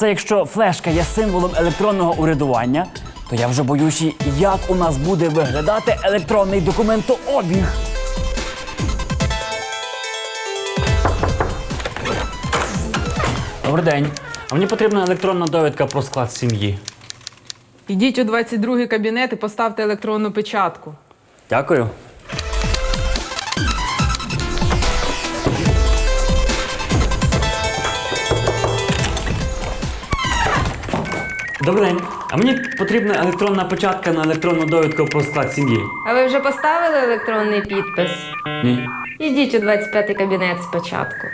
Це якщо флешка є символом електронного урядування, то я вже боюся, як у нас буде виглядати електронний документообіг. Добрий день. А мені потрібна електронна довідка про склад сім'ї. Ідіть у 22 й кабінет і поставте електронну печатку. Дякую. Добрий день. А мені потрібна електронна початка на електронну довідку про склад сім'ї. А ви вже поставили електронний підпис? Ні. Ідіть у 25 кабінет спочатку.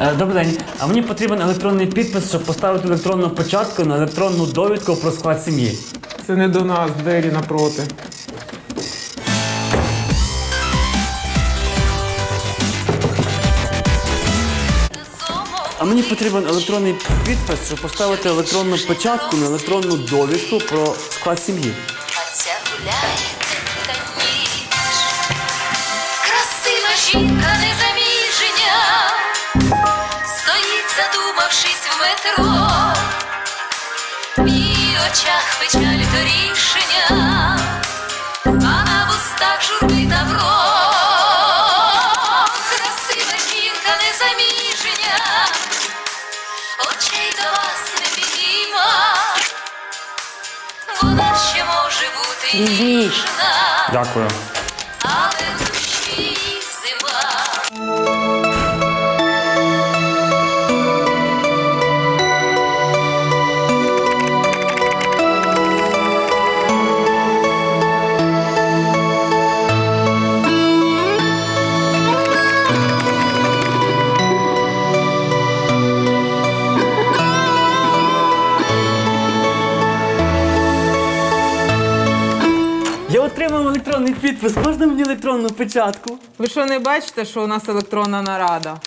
Е, Добрий день. А мені потрібен електронний підпис, щоб поставити електронну початку на електронну довідку про склад сім'ї. Це не до нас, двері напроти. А мені потрібен електронний підпис, щоб поставити електронну початку на електронну довідку про склад сім'ї. Оця гуляє та ніж. Красива жінка незаміження, стоїть, задумавшись в метро. В її очах печаль то рішення, до вас не підійма. Вона ще може бути ніжна, Дякую. але отримав електронний підпис. Можна мені електронну печатку? Ви що не бачите, що у нас електронна нарада?